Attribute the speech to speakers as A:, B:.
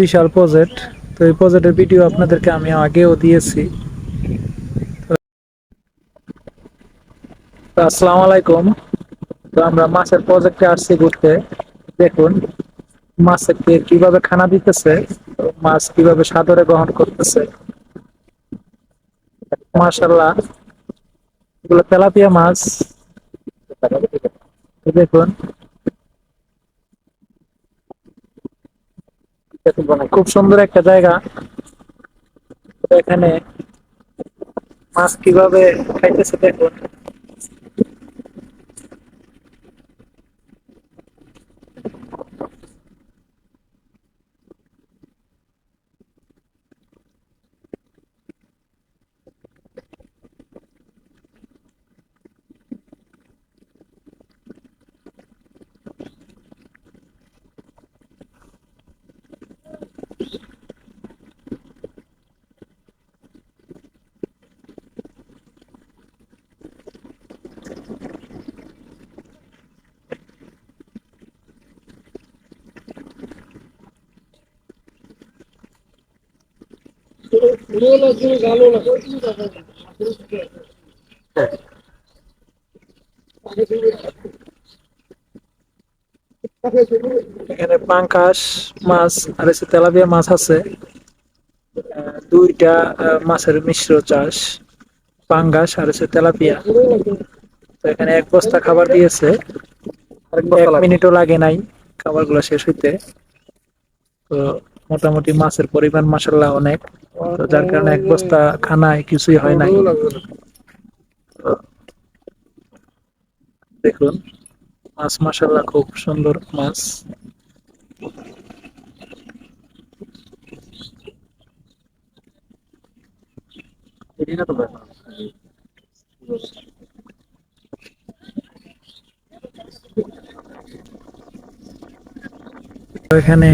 A: বিশাল project তো এই প্রজেক্টের ভিডিও আপনাদেরকে আমি আগেও দিয়েছি। আসসালামু আলাইকুম। তো আমরা মাছের প্রজেক্টে আসছি ঘুরতে। দেখুন মাছকে কীভাবে খানা দিতেছে, মাছ কীভাবে সাদরে গ্রহণ করতেছে। মাশাল্লাহ এগুলো তেলাপিয়া মাছ। খুব সুন্দর একটা জায়গা। এখানে মাছ কীভাবে খাইতেছে দেখুন। এখানে পাঙ্কাশ মাছ আর হচ্ছে তেলাপিয়া মাছ আছে। দুইটা মাছের মিশ্র চাষ পাঙ্গাস আর হচ্ছে তেলাপিয়া। তো এখানে এক বস্তা খাবার দিয়েছে। এক মিনিটও লাগে নাই খাবারগুলো শেষ হইতে। তো মোটামুটি মাছের পরিমাণ মাসাল্লাহ অনেক। তো যার কারণে এক বস্তা খানায় কিছুই হয় নাই। দেখুন, মাছ মাসাল্লাহ খুব সুন্দর মাছ। এখানে